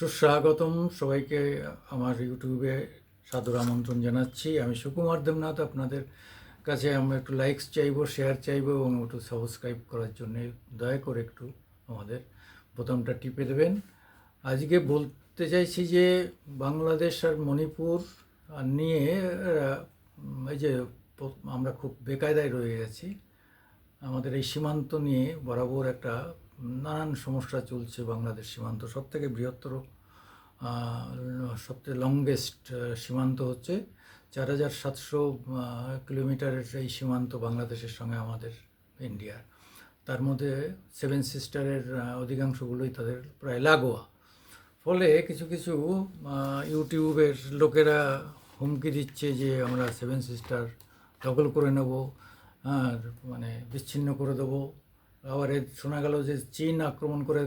সুস্বাগতম সবাইকে আমার ইউটিউবে সাদর আমন্ত্রণ জানাচ্ছি। আমি সুকুমার দেবনাথ, আপনাদের কাছে আমি একটু লাইকস চাইব শেয়ার চাইব এবং একটু সাবস্ক্রাইব করার জন্য দয়া করে একটু আমাদের বোতামটা টিপে দেবেন। আজকে বলতে চাইছি যে বাংলাদেশ আর মণিপুর নিয়ে এই যে আমরা খুব বেকায়দায় রয়ে গেছি। আমাদের এই সীমান্ত নিয়ে বরাবর একটা নানান সমস্যা চলছে বাংলাদেশ সীমান্ত। সব থেকে বৃহত্তর সবথেকে লংগেস্ট সীমান্ত হচ্ছে চার হাজার সাতশো কিলোমিটারের এই সীমান্ত বাংলাদেশের সঙ্গে আমাদের ইন্ডিয়ার তার মধ্যে সেভেন সিস্টারের অধিকাংশগুলোই তাদের প্রায় লাগোয়া। ফলে কিছু কিছু ইউটিউবের লোকেরা হুমকি দিচ্ছে যে আমরা সেভেন সিস্টার দখল করে নেব, আর মানে বিচ্ছিন্ন করে দেবো। আবার শোনা গেল যে চীন আক্রমণ করে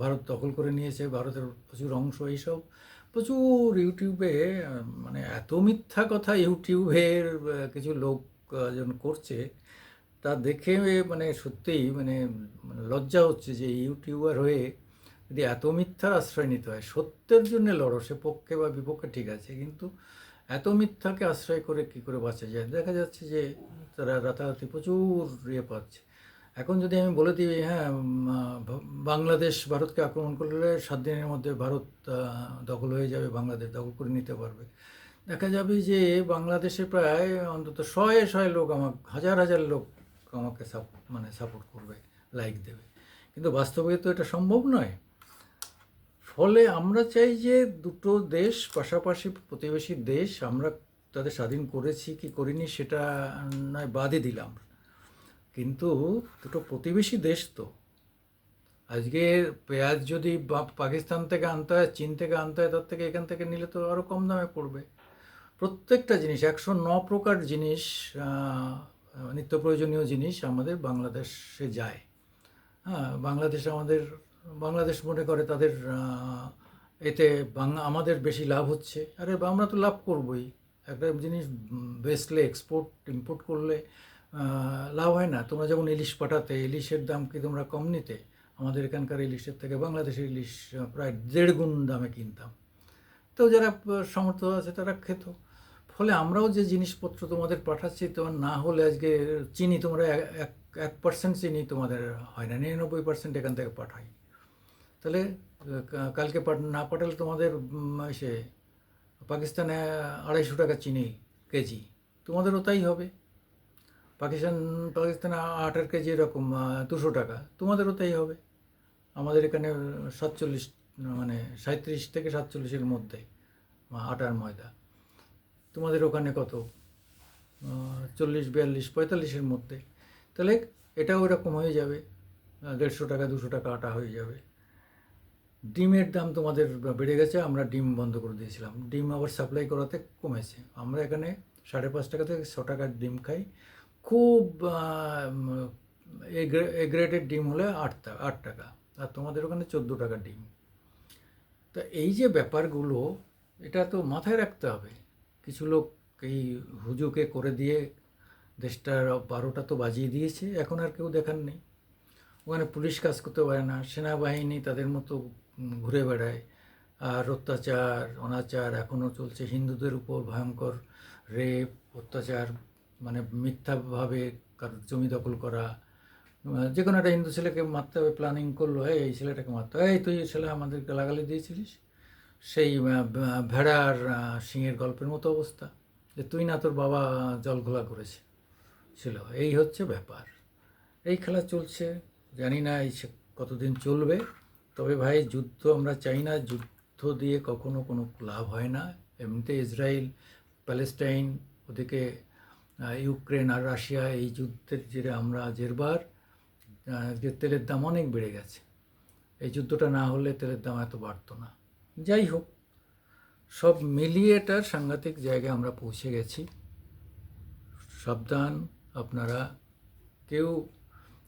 ভারত দখল করে নিয়েছে ভারতের প্রচুর অংশ এইসব। প্রচুর ইউটিউবে মানে এত মিথ্যা কথা ইউটিউবের কিছু লোক আহ, করছে তা দেখে মানে সত্যিই মানে লজ্জা হচ্ছে যে ইউটিউবার হয়ে যদি এত মিথ্যার আশ্রয় নিতে হয় সত্যের জন্য লড়ো সে পক্ষে বা বিপক্ষে ঠিক আছে কিন্তু এত মিথ্যাকে আশ্রয় করে কি করে বাঁচা যায়? দেখা যাচ্ছে যে তারা রাতারাতি প্রচুর ইয়ে পাচ্ছে। এখন যদি আমি বলে দিই হ্যাঁ বাংলাদেশ ভারতকে আক্রমণ করলে সাত দিনের মধ্যে ভারত দখল হয়ে যাবে, বাংলাদেশ দখল করে নিতে পারবে। দেখা যাবে যে বাংলাদেশে প্রায় অন্তত শয়ে শয়ে লোক আমাকে, হাজার হাজার লোক আমাকে মানে সাপোর্ট করবে লাইক দেবে। কিন্তু বাস্তবে তো এটা সম্ভব নয়। ফলে আমরা চাই যে দুটো দেশ পাশাপাশি, প্রতিবেশী দেশ আমরা তাদের স্বাধীন করেছি কি করিনি সেটা নয়, বাদই দিলাম। কিন্তু দুটো প্রতিবেশী দেশ তো। আজকে পেঁয়াজ যদি পাকিস্তান থেকে আনতে হয়, চীন থেকে আনতে হয়, তার থেকে এখান থেকে নিলে তো আরও কম দামে পড়বে। প্রত্যেকটা জিনিস, একশো ন প্রকার জিনিস নিত্য প্রয়োজনীয় জিনিস আমাদের বাংলাদেশে যায়। হ্যাঁ বাংলাদেশ আমাদের, বাংলাদেশ মনে করে তাদের এতে বাংলা আমাদের বেশি লাভ হচ্ছে। আরে, আমরা তো লাভ করবই। একটা জিনিস বেচলে এক্সপোর্ট ইম্পোর্ট করলে লাভ হয় না। তোমরা যেমন ইলিশ পাঠাতে ইলিশের দাম কি তোমরা কম নিতে? আমাদের এখানকার ইলিশের থেকে বাংলাদেশের ইলিশ প্রায় দেড় গুণ দামে কিনতাম। তো যারা আহ, সামর্থ্য আছে তারা খেত। ফলে আমরাও যে জিনিসপত্র তোমাদের পাঠাচ্ছি তোমার না হলে আজকে চিনি তোমরা এক- এক পার্সেন্ট চিনি তোমাদের হয় না। নিরানব্বই পার্সেন্ট এখান থেকে পাঠাই। তাহলে কালকে না পাঠালে তোমাদের সে পাকিস্তানে আড়াইশো টাকা চিনি কেজি। তোমাদেরও তাই হবে। পাকিস্তান, পাকিস্তানে আটার কেজি এরকম দুশো টাকা। তোমাদেরও তাই হবে। আমাদের এখানে সাতচল্লিশ মানে সাঁত্রিশ থেকে সাতচল্লিশের মধ্যে আটার ময়দা। তোমাদের ওখানে কত? চল্লিশ, বিয়াল্লিশ, পঁয়তাল্লিশের মধ্যে। তাহলে এটাও এরকম হয়ে যাবে। দেড়শো টাকা, দুশো টাকা আটা হয়ে যাবে। ডিমের দাম তোমাদের বেড়ে গেছে, আমরা ডিম বন্ধ করে দিয়েছিলাম। ডিম আবার সাপ্লাই করাতে কমেছে। আমরা এখানে সাড়ে পাঁচ টাকা থেকে ছ টাকার ডিম খাই। খুব এ গ্রেডের ডিম হলে আট টাকা আট টাকা। আর তোমাদের ওখানে চোদ্দ টাকা ডিম। তা এই যে ব্যাপারগুলো, এটা তো মাথায় রাখতে হবে। কিছু লোক এই হুজুকে করে দিয়ে দেশটার বারোটা তো বাজিয়ে দিয়েছে, এখন আর কেউ দেখার নেই। ওখানে পুলিশ কাজ করতে পারে না, সেনাবাহিনী তাদের মতো ঘুরে বেড়ায়। আর অত্যাচার, অনাচার এখনও চলছে। হিন্দুদের উপর ভয়ঙ্কর রেপ, অত্যাচার। মানে মিথ্যাভাবে জমি দখল করা যে কোনো একটা হিন্দু ছেলেকে মারতে হবে প্ল্যানিং করল এই ছেলেটাকে মারতে হবে। এই, তুই ছেলে আমাদেরকে গালাগালি দিয়েছিলিস? সেই ভেড়ার সিংহের গল্পের মতো অবস্থা, যে তুই না তোর বাবা জল ঘোলা করেছে। ছিল, এই হচ্ছে ব্যাপার। এই খেলা চলছে, জানি না এই কতদিন চলবে, তবে ভাই যুদ্ধ আমরা চাই না, যুদ্ধ দিয়ে কখনো কোনো লাভ হয় না। এমনিতে ইসরায়েল, প্যালেস্টাইন, ওদিকে ইউক্রেন আর রাশিয়া এই যুদ্ধের জেরে আমরা জেরবার যে তেলের দাম অনেক বেড়ে গেছে। এই যুদ্ধটা না হলে তেলের দাম এত বাড়তো না। যাই হোক, সব মিলিয়ে এটার সাংঘাতিক জায়গায় আমরা পৌঁছে গেছি। সাবধান, আপনারা কেউ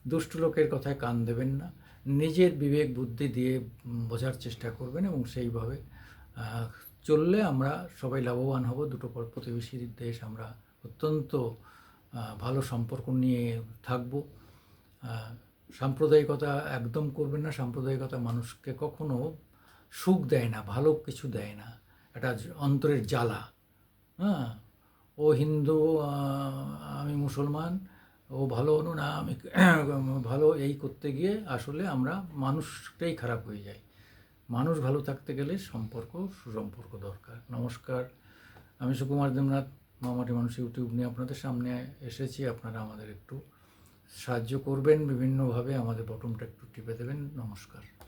দুষ্টু লোকের কথায় কান দেবেন না। নিজের বিবেক, বুদ্ধি দিয়ে বোঝার চেষ্টা করবেন এবং সেইভাবে চললে আমরা সবাই লাভবান হব। দুটো পর- প্রতিবেশী দেশ আমরা অত্যন্ত ভালো সম্পর্ক নিয়ে থাকব। সাম্প্রদায়িকতা একদম করবেন না, সাম্প্রদায়িকতা মানুষকে কখনো সুখ দেয় না, ভালো কিছু দেয় না। একটা অন্তরের জ্বালা। হ্যাঁ ও হিন্দু আমি মুসলমান, ও ভালো হলো না, আমি ভালো, এই করতে গিয়ে আসলে আমরা মানুষটাই খারাপ হয়ে যাই। মানুষ ভালো থাকতে গেলে সম্পর্ক, সুসম্পর্ক দরকার। নমস্কার, আমি সুকুমার দেবনাথ। মামাটি মানুষ ইউটিউব নিয়ে আপনাদের সামনে এসেছি। আপনারা আমাদের একটু সাহায্য করবেন, বিভিন্নভাবে আমাদের বটমটা একটু টিপে দেবেন। নমস্কার।